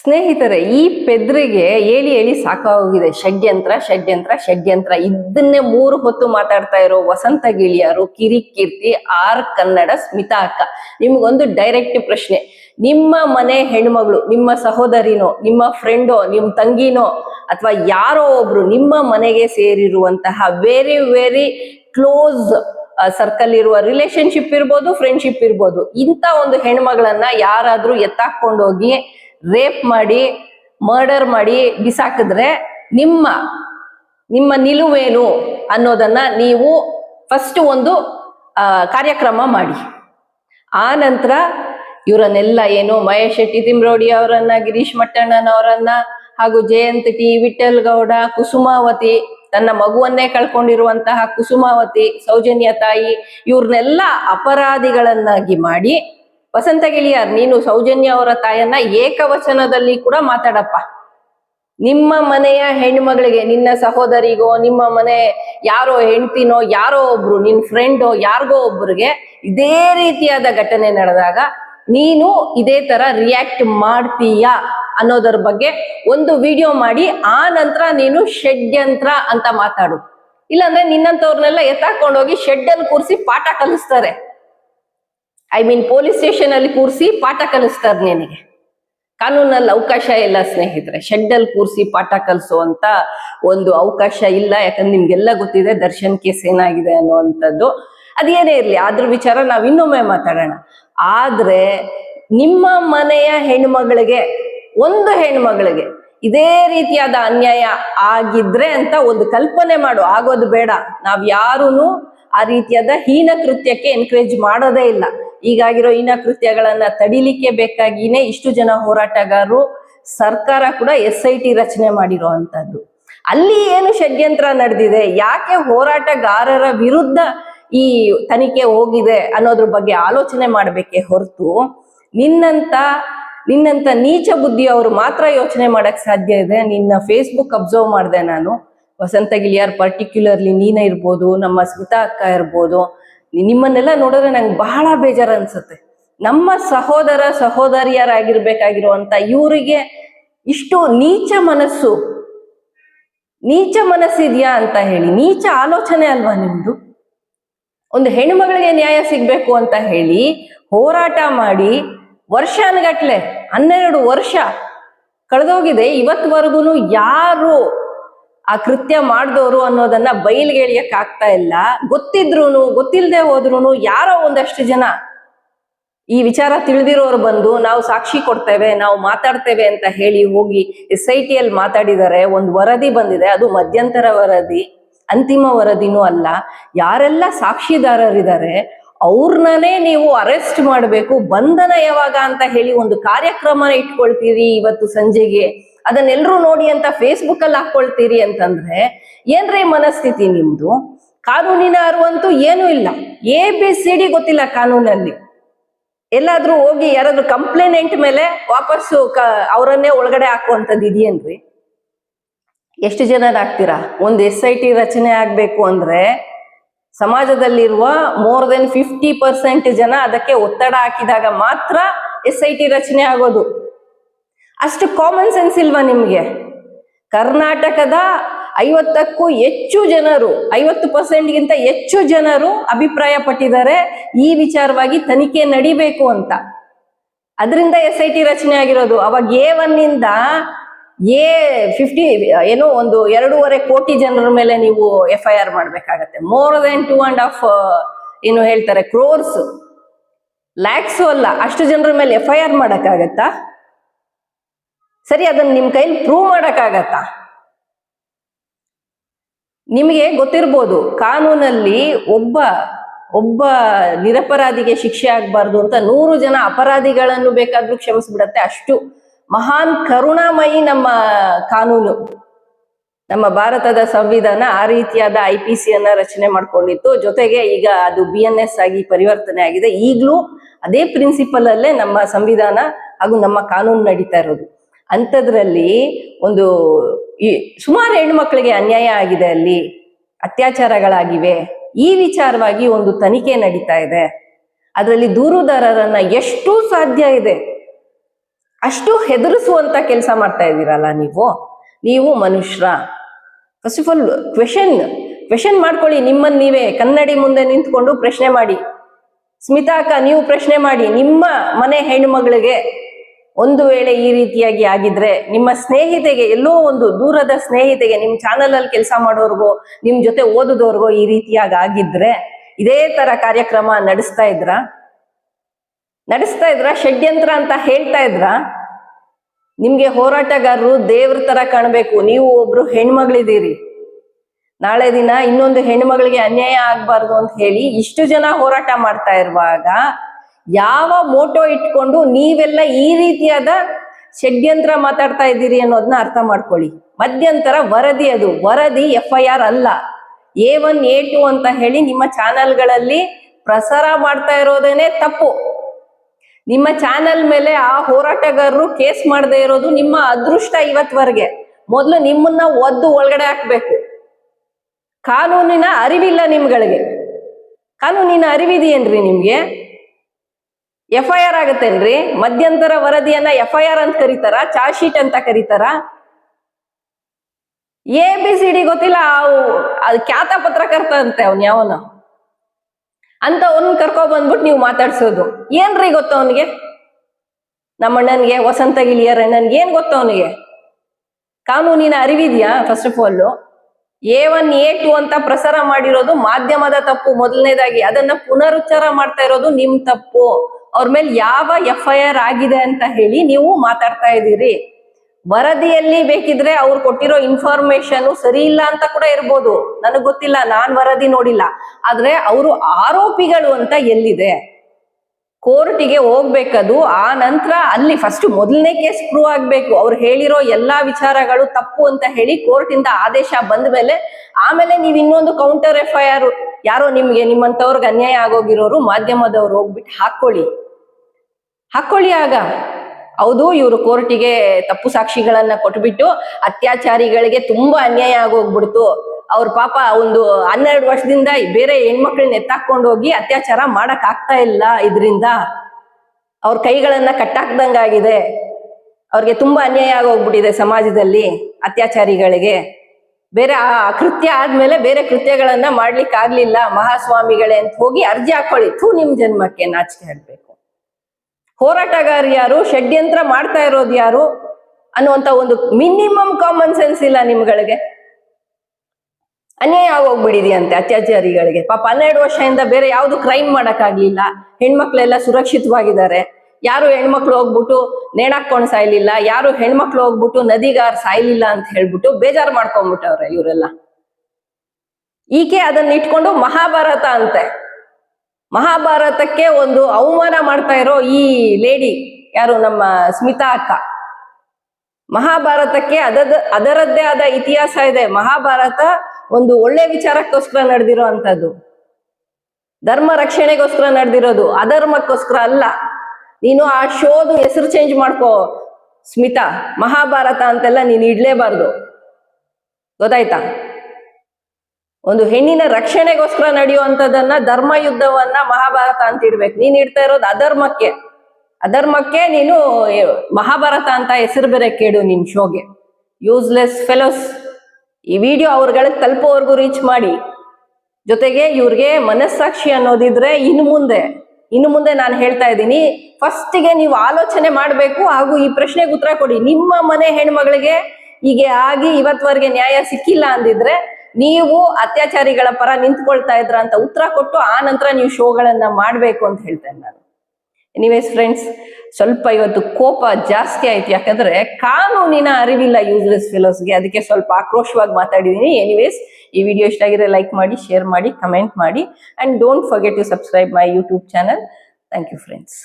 ಸ್ನೇಹಿತರೆ, ಈ ಪೆದ್ರಿಗೆ ಹೇಳಿ ಹೇಳಿ ಸಾಕಾಗೋಗಿದೆ. ಷಡ್ಯಂತ್ರ ಷಡ್ಯಂತ್ರ ಷಡ್ಯಂತ್ರ. ಇದನ್ನೇ ಮೂರು ಹೊತ್ತು ಮಾತಾಡ್ತಾ ಇರೋ ವಸಂತ ಗಿಳಿಯರು ಕಿರಿ ಕೀರ್ತಿ ಆರ್ ಕನ್ನಡ, ಸ್ಮಿತಾ ಅಕ್ಕ. ನಿಮ್ಗೊಂದು ಡೈರೆಕ್ಟ್ ಪ್ರಶ್ನೆ. ನಿಮ್ಮ ಮನೆ ಹೆಣ್ಮಗಳು, ನಿಮ್ಮ ಸಹೋದರಿನೋ, ನಿಮ್ಮ ಫ್ರೆಂಡೋ ನಿಮ್ ತಂಗಿನೋ, ಅಥವಾ ಯಾರೋ ಒಬ್ರು ನಿಮ್ಮ ಮನೆಗೆ ಸೇರಿರುವಂತಹ ವೆರಿ ವೆರಿ ಕ್ಲೋಸ್ ಸರ್ಕಲ್ ಇರುವ ರಿಲೇಶನ್ಶಿಪ್ ಇರ್ಬೋದು ಫ್ರೆಂಡ್ಶಿಪ್ ಇರ್ಬೋದು, ಇಂಥ ಒಂದು ಹೆಣ್ಮಗಳನ್ನ ಯಾರಾದ್ರೂ ಎತ್ತಾಕೊಂಡೋಗಿ ರೇಪ್ ಮಾಡಿ, ಮರ್ಡರ್ ಮಾಡಿ ಬಿಸಾಕಿದ್ರೆ ನಿಮ್ಮ ನಿಮ್ಮ ನಿಲುವೇನು ಅನ್ನೋದನ್ನ ನೀವು ಫಸ್ಟ್ ಒಂದು ಕಾರ್ಯಕ್ರಮ ಮಾಡಿ. ಆ ನಂತರ ಇವರನ್ನೆಲ್ಲ ಏನು ಮಹೇಶ್ ಶೆಟ್ಟಿ ತಿಮ್ರೋಡಿ ಅವರನ್ನ, ಗಿರೀಶ್ ಮಟ್ಟಣ್ಣನವರನ್ನ ಹಾಗೂ ಜಯಂತ್ ಟಿ. ವಿಠಲ್ ಗೌಡ ಕುಸುಮಾವತಿ, ತನ್ನ ಮಗುವನ್ನೇ ಕಳ್ಕೊಂಡಿರುವಂತಹ ಕುಸುಮಾವತಿ, ಸೌಜನ್ಯ ತಾಯಿ, ಇವ್ರನ್ನೆಲ್ಲ ಅಪರಾಧಿಗಳನ್ನಾಗಿ ಮಾಡಿ ವಸಂತ ಗಿಳಿಯಾರ್, ನೀನು ಸೌಜನ್ಯ ಅವರ ತಾಯನ್ನ ಏಕವಚನದಲ್ಲಿ ಕೂಡ ಮಾತಾಡಪ್ಪ. ನಿಮ್ಮ ಮನೆಯ ಹೆಣ್ಮಗಳಿಗೆ ನಿನ್ನ ಸಹೋದರಿಗೋ, ನಿಮ್ಮ ಮನೆ ಯಾರೋ ಹೆಂಡ್ತಿನೋ, ಯಾರೋ ಒಬ್ರು, ನಿನ್ ಫ್ರೆಂಡೋ ಯಾರಿಗೋ ಒಬ್ರಿಗೆ ಇದೇ ರೀತಿಯಾದ ಘಟನೆ ನಡೆದಾಗ ನೀನು ಇದೇ ತರ ರಿಯಾಕ್ಟ್ ಮಾಡ್ತೀಯಾ ಅನ್ನೋದರ ಬಗ್ಗೆ ಒಂದು ವಿಡಿಯೋ ಮಾಡಿ, ಆ ನಂತರ ನೀನು ಷಡ್ಯಂತ್ರ ಅಂತ ಮಾತಾಡು. ಇಲ್ಲಾಂದ್ರೆ ನಿನ್ನಂತವ್ರನ್ನೆಲ್ಲ ಎತ್ತಾಕೊಂಡೋಗಿ ಶೆಡ್ ಅಲ್ಲಿ ಕೂರಿಸಿ ಪಾಠ ಕಲಿಸ್ತಾರೆ. ಐ ಮೀನ್ ಪೊಲೀಸ್ ಸ್ಟೇಷನ್ ಅಲ್ಲಿ ಕೂರಿಸಿ ಪಾಠ ಕಲಿಸ್ತಾರೆ ನಿನಗೆ. ಕಾನೂನಲ್ಲಿ ಅವಕಾಶ ಇಲ್ಲ ಸ್ನೇಹಿತರೆ. ಶೆಡ್ಡಲ್ ಕೂರಿಸಿ ಪಾಠ ಕಲಿಸುವಂತ ಒಂದು ಅವಕಾಶ ಇಲ್ಲ. ಯಾಕಂದ್ರೆ ನಿಮ್ಗೆಲ್ಲ ಗೊತ್ತಿದೆ ದರ್ಶನ್ ಕೇಸ್ ಏನಾಗಿದೆ ಅನ್ನುವಂಥದ್ದು. ಅದೇನೇ ಇರಲಿ ಅದ್ರ ವಿಚಾರ ನಾವು ಇನ್ನೊಮ್ಮೆ ಮಾತಾಡೋಣ. ಆದ್ರೆ ನಿಮ್ಮ ಮನೆಯ ಹೆಣ್ಮಗಳಿಗೆ, ಒಂದು ಹೆಣ್ಮಗಳಿಗೆ ಇದೇ ರೀತಿಯಾದ ಅನ್ಯಾಯ ಆಗಿದ್ರೆ ಅಂತ ಒಂದು ಕಲ್ಪನೆ ಮಾಡು. ಆಗೋದು ಬೇಡ. ನಾವ್ ಯಾರೂ ಆ ರೀತಿಯಾದ ಹೀನ ಕೃತ್ಯಕ್ಕೆ ಎನ್ಕರೇಜ್ ಮಾಡೋದೇ ಇಲ್ಲ. ಈಗಾಗಿರೋ ಹೀನ ಕೃತ್ಯಗಳನ್ನ ತಡಿಲಿಕ್ಕೆ ಬೇಕಾಗಿನೇ ಇಷ್ಟು ಜನ ಹೋರಾಟಗಾರರು ಸರ್ಕಾರ ಕೂಡ ಎಸ್ ಐ ಟಿ ರಚನೆ ಮಾಡಿರೋ ಅಂತದ್ದು ಅಲ್ಲಿ ಏನು ಷಡ್ಯಂತ್ರ ನಡೆದಿದೆ? ಯಾಕೆ ಹೋರಾಟಗಾರರ ವಿರುದ್ಧ ಈ ತನಿಖೆ ಹೋಗಿದೆ ಅನ್ನೋದ್ರ ಬಗ್ಗೆ ಆಲೋಚನೆ ಮಾಡ್ಬೇಕೆ ಹೊರತು ನಿನ್ನಂತ ನಿನ್ನಂತ ನೀಚ ಬುದ್ಧಿ ಅವರು ಮಾತ್ರ ಯೋಚನೆ ಮಾಡಕ್ ಸಾಧ್ಯ ಇದೆ. ನಿನ್ನ ಫೇಸ್ಬುಕ್ ಅಬ್ಸರ್ವ್ ಮಾಡಿದೆ ನಾನು. ವಸಂತ ಗಿಳಿಯಾರ್ ಪರ್ಟಿಕ್ಯುಲರ್ಲಿ ನೀನೇ ಇರ್ಬೋದು, ನಮ್ಮ ಸ್ಮಿತಾ ಅಕ್ಕ ಇರ್ಬೋದು ನಿಮ್ಮನ್ನೆಲ್ಲ ನೋಡಿದ್ರೆ ನಂಗೆ ಬಹಳ ಬೇಜಾರು ಅನ್ಸುತ್ತೆ. ನಮ್ಮ ಸಹೋದರ, ಸಹೋದರಿಯರಾಗಿರ್ಬೇಕಾಗಿರುವಂತ ಇವರಿಗೆ ಇಷ್ಟು ನೀಚ ಮನಸ್ಸು, ನೀಚ ಮನಸ್ಸಿದ್ಯಾ ಅಂತ ಹೇಳಿ, ನೀಚ ಆಲೋಚನೆ ಅಲ್ವಾ ನಿಮ್ದು? ಒಂದು ಹೆಣ್ಮಗಳಿಗೆ ನ್ಯಾಯ ಸಿಗ್ಬೇಕು ಅಂತ ಹೇಳಿ, ಹೋರಾಟ ಮಾಡಿ, ವರ್ಷಾನ್ಗಟ್ಲೆ ಹನ್ನೆರಡು ವರ್ಷ ಕಳೆದೋಗಿದೆ ಇವತ್ವರೆಗೂ ಯಾರು ಆ ಕೃತ್ಯ ಮಾಡಿದವರು ಅನ್ನೋದನ್ನ ಬಯಲ್ಗೆಳಿಯಕ್ ಆಗ್ತಾ ಇಲ್ಲ. ಗೊತ್ತಿದ್ರೂನು ಗೊತ್ತಿಲ್ಲದೆ ಹೋದ್ರೂನು ಯಾರೋ ಒಂದಷ್ಟು ಜನ ಈ ವಿಚಾರ ತಿಳಿದಿರೋರು ಬಂದು ನಾವು ಸಾಕ್ಷಿ ಕೊಡ್ತೇವೆ, ನಾವು ಮಾತಾಡ್ತೇವೆ ಅಂತ ಹೇಳಿ ಹೋಗಿ ಎಸ್ ಐ ಟಿ ಅಲ್ಲಿ ಮಾತಾಡಿದ್ದಾರೆ ಒಂದು ವರದಿ ಬಂದಿದೆ. ಅದು ಮಧ್ಯಂತರ ವರದಿ, ಅಂತಿಮ ವರದಿನೂ ಅಲ್ಲ. ಯಾರೆಲ್ಲ ಸಾಕ್ಷಿದಾರರಿದ್ದಾರೆ ಅವ್ರನ್ನೇ ನೀವು ಅರೆಸ್ಟ್ ಮಾಡಬೇಕು. ಬಂಧನ ಯಾವಾಗ ಅಂತ ಹೇಳಿ ಒಂದು ಕಾರ್ಯಕ್ರಮನ ಇಟ್ಕೊಳ್ತೀರಿ ಇವತ್ತು ಸಂಜೆಗೆ. ಅದನ್ನೆಲ್ಲರೂ ನೋಡಿ ಅಂತ ಫೇಸ್ಬುಕ್ ಅಲ್ಲಿ ಹಾಕೊಳ್ತೀರಿ ಅಂತಂದ್ರೆ ಏನ್ರಿ ಮನಸ್ಥಿತಿ ನಿಮ್ದು? ಕಾನೂನಿನ ಅರುವಂತೂ ಏನೂ ಇಲ್ಲ. ಎ ಬಿ ಸಿ ಡಿ ಗೊತ್ತಿಲ್ಲ ಕಾನೂನಲ್ಲಿ. ಎಲ್ಲಾದ್ರೂ ಹೋಗಿ ಯಾರಾದ್ರೂ ಕಂಪ್ಲೇನೆಂಟ್ ಮೇಲೆ ವಾಪಸ್ಸು ಅವರನ್ನೇ ಒಳಗಡೆ ಹಾಕುವಂಥದ್ದು ಇದೆಯೇನ್ರಿ ಎಷ್ಟು ಜನರಾಗ್ತೀರಾ ಒಂದು ಎಸ್ ಐ ಟಿ ರಚನೆ ಆಗ್ಬೇಕು ಅಂದ್ರೆ ಸಮಾಜದಲ್ಲಿರುವ ಮೋರ್ ದೆನ್ ಫಿಫ್ಟಿ ಪರ್ಸೆಂಟ್ ಜನ ಅದಕ್ಕೆ ಒತ್ತಡ ಹಾಕಿದಾಗ ಮಾತ್ರ ಎಸ್ ಐ ಟಿ ರಚನೆ ಆಗೋದು. ಅಷ್ಟು ಕಾಮನ್ ಸೆನ್ಸ್ ಇಲ್ವಾ ನಿಮಗೆ? ಕರ್ನಾಟಕದ ಐವತ್ತಕ್ಕೂ ಹೆಚ್ಚು ಜನರು, ಐವತ್ತು ಪರ್ಸೆಂಟ್ಗಿಂತ ಹೆಚ್ಚು ಜನರು ಅಭಿಪ್ರಾಯ ಪಟ್ಟಿದ್ದಾರೆ, ಈ ವಿಚಾರವಾಗಿ ತನಿಖೆ ನಡಿಬೇಕು ಅಂತ. ಅದರಿಂದ ಎಸ್ ಐ ಟಿ ರಚನೆ ಆಗಿರೋದು. ಅವಾಗ ಎ ಒನ್ನಿಂದ ಎ ಫಿಫ್ಟಿ ಏನೋ ಒಂದು ಎರಡೂವರೆ ಕೋಟಿ ಜನರ ಮೇಲೆ ನೀವು ಎಫ್ ಐ ಆರ್ ಮಾಡಬೇಕಾಗತ್ತೆ. More than two and half ಏನು ಹೇಳ್ತಾರೆ ಕ್ರೋರ್ಸ್ ಲ್ಯಾಕ್ಸು ಅಲ್ಲ, ಅಷ್ಟು ಜನರ ಮೇಲೆ ಎಫ್ ಐ ಆರ್ ಮಾಡಕ್ಕಾಗತ್ತಾ? ಸರಿ, ಅದನ್ನ ನಿಮ್ ಕೈಲಿ ಪ್ರೂವ್ ಮಾಡಕ್ಕಾಗತ್ತಾ? ನಿಮಗೆ ಗೊತ್ತಿರ್ಬೋದು, ಕಾನೂನಲ್ಲಿ ಒಬ್ಬ ಒಬ್ಬ ನಿರಪರಾಧಿಗೆ ಶಿಕ್ಷೆ ಆಗ್ಬಾರ್ದು ಅಂತ ನೂರು ಜನ ಅಪರಾಧಿಗಳನ್ನು ಬೇಕಾದ್ರೂ ಕ್ಷಮಿಸ್ಬಿಡತ್ತೆ. ಅಷ್ಟು ಮಹಾನ್ ಕರುಣಾಮಯಿ ನಮ್ಮ ಕಾನೂನು. ನಮ್ಮ ಭಾರತದ ಸಂವಿಧಾನ ಆ ರೀತಿಯಾದ ಐ ಪಿ ಸಿ ಅನ್ನ ರಚನೆ ಮಾಡ್ಕೊಂಡಿತ್ತು. ಜೊತೆಗೆ ಈಗ ಅದು ಬಿ ಎನ್ ಎಸ್ ಆಗಿ ಪರಿವರ್ತನೆ ಆಗಿದೆ. ಈಗಲೂ ಅದೇ ಪ್ರಿನ್ಸಿಪಲ್ ಅಲ್ಲೇ ನಮ್ಮ ಸಂವಿಧಾನ ಹಾಗೂ ನಮ್ಮ ಕಾನೂನು ನಡೀತಾ ಇರೋದು. ಅಂಥದ್ರಲ್ಲಿ ಒಂದು ಈ ಸುಮಾರು ಹೆಣ್ಮಕ್ಳಿಗೆ ಅನ್ಯಾಯ ಆಗಿದೆ ಅಲ್ಲಿ, ಅತ್ಯಾಚಾರಗಳಾಗಿವೆ. ಈ ವಿಚಾರವಾಗಿ ಒಂದು ತನಿಖೆ ನಡೀತಾ ಇದೆ. ಅದರಲ್ಲಿ ದೂರುದಾರರನ್ನ ಎಷ್ಟು ಸಾಧ್ಯ ಇದೆ. ಅಷ್ಟು ಹೆದರಿಸುವಂತ ಕೆಲಸ ಮಾಡ್ತಾ ಇದ್ದೀರಲ್ಲ ನೀವು? ನೀವು ಮನುಷ್ಯರ first of all question question ಮಾಡ್ಕೊಳ್ಳಿ. ನಿಮ್ಮನ್ನ ನೀವೇ ಕನ್ನಡಿ ಮುಂದೆ ನಿಂತ್ಕೊಂಡು ಪ್ರಶ್ನೆ ಮಾಡಿ. ಸ್ಮಿತಾಕ, ನೀವು ಪ್ರಶ್ನೆ ಮಾಡಿ. ನಿಮ್ಮ ಮನೆ ಹೆಣ್ಣುಮಗಳಿಗೆ ಒಂದು ವೇಳೆ ಈ ರೀತಿಯಾಗಿ ಆಗಿದ್ರೆ ನಿಮ್ಮ ಸ್ನೇಹಿತೆಗೆ ಎಲ್ಲೋ ಒಂದು ದೂರದ ಸ್ನೇಹಿತೆಗೆ ನಿಮ್ ಚಾನಲ್ ಅಲ್ಲಿ ಕೆಲಸ ಮಾಡೋರ್ಗೋ, ನಿಮ್ ಜೊತೆ ಓದುದವ್ರಿಗೋ ಈ ರೀತಿಯಾಗಿ ಆಗಿದ್ರೆ ಇದೇ ತರ ಕಾರ್ಯಕ್ರಮ ನಡೆಸ್ತಾ ಇದ್ರ? ನಡೆಸ್ತಾ ಇದ್ರ? ಷಡ್ಯಂತ್ರ ಅಂತ ಹೇಳ್ತಾ ಇದ್ರ? ನಿಮ್ಗೆ ಹೋರಾಟಗಾರರು ದೇವ್ರ ತರ ಕಾಣಬೇಕು. ನೀವು ಒಬ್ರು ಹೆಣ್ಮಗಳಿದ್ದೀರಿ. ನಾಳೆ ದಿನ ಇನ್ನೊಂದು ಹೆಣ್ಮಗಳಿಗೆ ಅನ್ಯಾಯ ಆಗ್ಬಾರ್ದು ಅಂತ ಹೇಳಿ ಇಷ್ಟು ಜನ ಹೋರಾಟ ಮಾಡ್ತಾ ಇರುವಾಗ ಯಾವ ಮೋಟೋ ಇಟ್ಕೊಂಡು ನೀವೆಲ್ಲ ಈ ರೀತಿಯಾದ ಷಡ್ಯಂತ್ರ ಮಾತಾಡ್ತಾ ಇದ್ದೀರಿ ಅನ್ನೋದನ್ನ ಅರ್ಥ ಮಾಡ್ಕೊಳ್ಳಿ. ಮಧ್ಯಂತರ ವರದಿ ಅದು. ವರದಿ ಎಫ್ ಐ ಆರ್ ಅಲ್ಲ. ಎ ಒನ್ ಎ ಟು ಅಂತ ಹೇಳಿ ನಿಮ್ಮ ಚಾನೆಲ್ಗಳಲ್ಲಿ ಪ್ರಸಾರ ಮಾಡ್ತಾ ಇರೋದೇನೆ ತಪ್ಪು. ನಿಮ್ಮ ಚಾನೆಲ್ ಮೇಲೆ ಆ ಹೋರಾಟಗಾರರು ಕೇಸ್ ಮಾಡದೇ ಇರೋದು ನಿಮ್ಮ ಅದೃಷ್ಟ ಇವತ್ವರೆಗೆ. ಮೊದಲು ನಿಮ್ಮನ್ನ ಒದ್ದು ಒಳಗಡೆ ಹಾಕ್ಬೇಕು. ಕಾನೂನಿನ ಅರಿವಿಲ್ಲ ನಿಮ್ಗಳಿಗೆ. ಕಾನೂನಿನ ಅರಿವಿದೆಯೇನ್ರಿ ನಿಮ್ಗೆ? ಎಫ್ ಐ ಆರ್ ಆಗತ್ತೇನ್ರಿ? ಮಧ್ಯಂತರ ವರದಿಯನ್ನ ಎಫ್ ಐ ಆರ್ ಅಂತ ಕರೀತಾರ ಚಾರ್ಜ್ ಶೀಟ್ ಅಂತ ಕರೀತಾರ. ಎ ಬಿ ಸಿ ಡಿ ಗೊತ್ತಿಲ್ಲ, ಅವು- ಅದು ಖ್ಯಾತ ಪತ್ರಕರ್ತ ಅಂತೆ ಅವ್ನ ಯಾವನ. ಅಂತ ಅವ್ನ ಕರ್ಕೊ ಬಂದ್ಬಿಟ್ಟು ನೀವು ಮಾತಾಡ್ಸೋದು. ಏನ್ರಿ ಗೊತ್ತ ಅವನಿಗೆ? ನಮ್ಮ ಅಣ್ಣನ್ಗೆ ವಸಂತ ಗಿಳಿಯರ್ ಅಣ್ಣನ್ಗೆ, ಏನ್ ಗೊತ್ತ ಅವನಿಗೆ? ಕಾನೂನಿನ ಅರಿವಿದ್ಯಾ first of all A one A two ಅಂತ ಪ್ರಸಾರ ಮಾಡಿರೋದು ಮಾಧ್ಯಮದ ತಪ್ಪು, ಮೊದಲನೇದಾಗಿ ಅದನ್ನ ಪುನರುಚ್ಚಾರ ಮಾಡ್ತಾ ಇರೋದು ನಿಮ್ ತಪ್ಪು. ಅವ್ರ ಮೇಲೆ ಯಾವ ಎಫ್ ಐ ಆರ್ ಆಗಿದೆ ಅಂತ ಹೇಳಿ ನೀವು ಮಾತಾಡ್ತಾ ಇದ್ದೀರಿ. ವರದಿಯಲ್ಲಿ ಬೇಕಿದ್ರೆ ಅವ್ರು ಕೊಟ್ಟಿರೋ ಇನ್ಫಾರ್ಮೇಶನ್ ಸರಿ ಇಲ್ಲ ಅಂತ ಕೂಡ ಇರ್ಬೋದು. ನನಗ್ ಗೊತ್ತಿಲ್ಲ, ನಾನ್ ವರದಿ ನೋಡಿಲ್ಲ. ಆದ್ರೆ ಅವರು ಆರೋಪಿಗಳು ಅಂತ ಎಲ್ಲಿದೆ? ಕೋರ್ಟಿಗೆ ಹೋಗ್ಬೇಕದು, ಆ ನಂತರ ಅಲ್ಲಿ ಫಸ್ಟ್ ಮೊದಲನೇ ಕೇಸ್ ಪ್ರೂವ್ ಆಗ್ಬೇಕು. ಅವ್ರು ಹೇಳಿರೋ ಎಲ್ಲಾ ವಿಚಾರಗಳು ತಪ್ಪು ಅಂತ ಹೇಳಿ ಕೋರ್ಟ್ ಇಂದ ಆದೇಶ ಬಂದ ಮೇಲೆ ಆಮೇಲೆ ನೀವ್ ಇನ್ನೊಂದು ಕೌಂಟರ್ ಎಫ್ ಐ ಆರ್ ಯಾರೋ ನಿಮ್ಗೆ, ನಿಮ್ಮಂತವ್ರಿಗೆ ಅನ್ಯಾಯ ಆಗೋಗಿರೋರು ಮಾಧ್ಯಮದವ್ರು ಹೋಗ್ಬಿಟ್ಟು ಹಾಕೊಳ್ಳಿ. ಹಾಕೊಳ್ಳಿ ಆಗ. ಹೌದು, ಇವರು ಕೋರ್ಟಿಗೆ ತಪ್ಪು ಸಾಕ್ಷಿಗಳನ್ನ ಕೊಟ್ಬಿಟ್ಟು ಅತ್ಯಾಚಾರಿಗಳಿಗೆ ತುಂಬಾ ಅನ್ಯಾಯ ಆಗೋಗ್ಬಿಡ್ತು. ಅವ್ರ ಪಾಪ ಒಂದು ಹನ್ನೆರಡು ವರ್ಷದಿಂದ ಬೇರೆ ಹೆಣ್ಮಕ್ಳನ್ನ ಎತ್ತಾಕೊಂಡು ಹೋಗಿ ಅತ್ಯಾಚಾರ ಮಾಡಕ್ ಆಗ್ತಾ ಇಲ್ಲ ಇದರಿಂದ ಅವ್ರ ಕೈಗಳನ್ನ ಕಟ್ಟಾಕ್ದಂಗಾಗಿದೆ. ಅವ್ರಿಗೆ ತುಂಬಾ ಅನ್ಯಾಯ ಆಗೋಗ್ಬಿಟ್ಟಿದೆ ಸಮಾಜದಲ್ಲಿ ಅತ್ಯಾಚಾರಿಗಳಿಗೆ. ಬೇರೆ ಆ ಕೃತ್ಯ ಆದ್ಮೇಲೆ ಬೇರೆ ಕೃತ್ಯಗಳನ್ನ ಮಾಡ್ಲಿಕ್ಕೆ ಆಗ್ಲಿಲ್ಲ. ಮಹಾಸ್ವಾಮಿಗಳೇ ಅಂತ ಹೋಗಿ ಅರ್ಜಿ ಹಾಕೊಳ್ಳಿ. ಥೂ, ನಿಮ್ ಜನ್ಮಕ್ಕೆ ನಾಚಿಕೆ ಹೇಳ್ಬೇಕು ಹೋರಾಟಗಾರ ಯಾರು, ಷಡ್ಯಂತ್ರ ಮಾಡ್ತಾ ಇರೋದು ಯಾರು ಅನ್ನುವಂತ ಒಂದು ಮಿನಿಮಮ್ ಕಾಮನ್ ಸೆನ್ಸ್ ಇಲ್ಲ ನಿಮ್ಗಳಿಗೆ. ಅನ್ಯಾಯ ಆಗೋಗ್ಬಿಡಿದೆಯಂತೆ ಅತ್ಯಾಚಾರಿಗಳಿಗೆ. ಪಾಪ ಹನ್ನೆರಡು ವರ್ಷದಿಂದ ಬೇರೆ ಯಾವ್ದು ಕ್ರೈಮ್ ಮಾಡಕ್ಕಾಗ್ಲಿಲ್ಲ. ಹೆಣ್ಮಕ್ಳೆಲ್ಲ ಸುರಕ್ಷಿತವಾಗಿದ್ದಾರೆ. ಯಾರು ಹೆಣ್ಮಕ್ಳು ಹೋಗ್ಬಿಟ್ಟು ನೇಣಾಕೊಂಡ್ ಸಾಯ್ಲಿಲ್ಲ, ಯಾರು ಹೆಣ್ಮಕ್ಳು ಹೋಗ್ಬಿಟ್ಟು ನದಿಗಾರ್ ಸಾಯ್ಲಿಲ್ಲ ಅಂತ ಹೇಳ್ಬಿಟ್ಟು ಬೇಜಾರ್ ಮಾಡ್ಕೊಂಡ್ಬಿಟ್ಟವ್ರೆ ಇವರೆಲ್ಲ. ಈಕೆ ಅದನ್ನ ಇಟ್ಕೊಂಡು ಮಹಾಭಾರತ ಅಂತೆ. ಮಹಾಭಾರತಕ್ಕೆ ಒಂದು ಅವಮಾನ ಮಾಡ್ತಾ ಇರೋ ಈ ಲೇಡಿ ಯಾರು ನಮ್ಮ ಸ್ಮಿತಾ ಅಕ್ಕ. ಮಹಾಭಾರತಕ್ಕೆ ಅದದ ಅದರದ್ದೇ ಆದ ಇತಿಹಾಸ ಇದೆ. ಮಹಾಭಾರತ ಒಂದು ಒಳ್ಳೆ ವಿಚಾರಕ್ಕೋಸ್ಕರ ನಡೆದಿರೋ ಅಂತದ್ದು ಧರ್ಮ ರಕ್ಷಣೆಗೋಸ್ಕರ ನಡೆದಿರೋದು, ಅಧರ್ಮಕ್ಕೋಸ್ಕರ ಅಲ್ಲ. ನೀನು ಆ ಶೋದು ಹೆಸರು ಚೇಂಜ್ ಮಾಡ್ಕೋ, ಸ್ಮಿತಾ, ಮಹಾಭಾರತ ಅಂತೆಲ್ಲ ನೀನು ಇಡ್ಲೇಬಾರ್ದು. ಗೊತ್ತಾಯ್ತಾ? ಒಂದು ಹೆಣ್ಣಿನ ರಕ್ಷಣೆಗೋಸ್ಕರ ನಡೆಯುವಂಥದ್ದನ್ನ ಧರ್ಮ ಯುದ್ಧವನ್ನ ಮಹಾಭಾರತ ಅಂತ ಇಡ್ಬೇಕು. ನೀನ್ ಇಡ್ತಾ ಇರೋದು ಅಧರ್ಮಕ್ಕೆ. ಅಧರ್ಮಕ್ಕೆ ನೀನು, ಮಹಾಭಾರತ ಅಂತ ಹೆಸರು ಬೇರೆ ಕೇಳು ನಿನ್ ಶೋಗೆ. ಯೂಸ್ಲೆಸ್ ಫೆಲೋಸ್ ಈ ವಿಡಿಯೋ ಅವ್ರಗಳಿಗೆ ತಲುಪೋವರೆಗೂ ರೀಚ್ ಮಾಡಿ. ಜೊತೆಗೆ ಇವ್ರಿಗೆ ಮನಸ್ಸಾಕ್ಷಿ ಅನ್ನೋದಿದ್ರೆ ಇನ್ನು ಮುಂದೆ ಇನ್ನು ಮುಂದೆ ನಾನು ಹೇಳ್ತಾ ಇದ್ದೀನಿ, ಫಸ್ಟಿಗೆ ನೀವು ಆಲೋಚನೆ ಮಾಡಬೇಕು ಹಾಗೂ ಈ ಪ್ರಶ್ನೆಗೆ ಉತ್ತರ ಕೊಡಿ. ನಿಮ್ಮ ಮನೆ ಹೆಣ್ಮಗಳಿಗೆ ಹೀಗೆ ಆಗಿ ಇವತ್ವರೆಗೆ ನ್ಯಾಯ ಸಿಕ್ಕಿಲ್ಲ ಅಂದಿದ್ರೆ ನೀವು ಅತ್ಯಾಚಾರಿಗಳ ಪರ ನಿಂತ್ಕೊಳ್ತಾ ಇದ್ರ ಅಂತ ಉತ್ತರ ಕೊಟ್ಟು ಆ ನಂತರ ನೀವು ಶೋಗಳನ್ನ ಮಾಡ್ಬೇಕು ಅಂತ ಹೇಳ್ತೇನೆ ನಾನು. ಎನಿವೇಸ್ ಫ್ರೆಂಡ್ಸ್ ಸ್ವಲ್ಪ ಇವತ್ತು ಕೋಪ ಜಾಸ್ತಿ ಆಯ್ತು. ಯಾಕಂದ್ರೆ ಕಾನೂನಿನ ಅರಿವಿಲ್ಲ ಯೂಸ್ಲೆಸ್ ಫೆಲೋಸ್ಗೆ ಅದಕ್ಕೆ ಸ್ವಲ್ಪ ಆಕ್ರೋಶವಾಗಿ ಮಾತಾಡಿದೀನಿ. ಎನಿವೇಸ್ ಈ ವಿಡಿಯೋ ಇಷ್ಟ ಆಗಿದ್ರೆ ಲೈಕ್ ಮಾಡಿ ಶೇರ್ ಮಾಡಿ ಕಮೆಂಟ್ ಮಾಡಿ. And don't forget to subscribe my YouTube channel thank you friends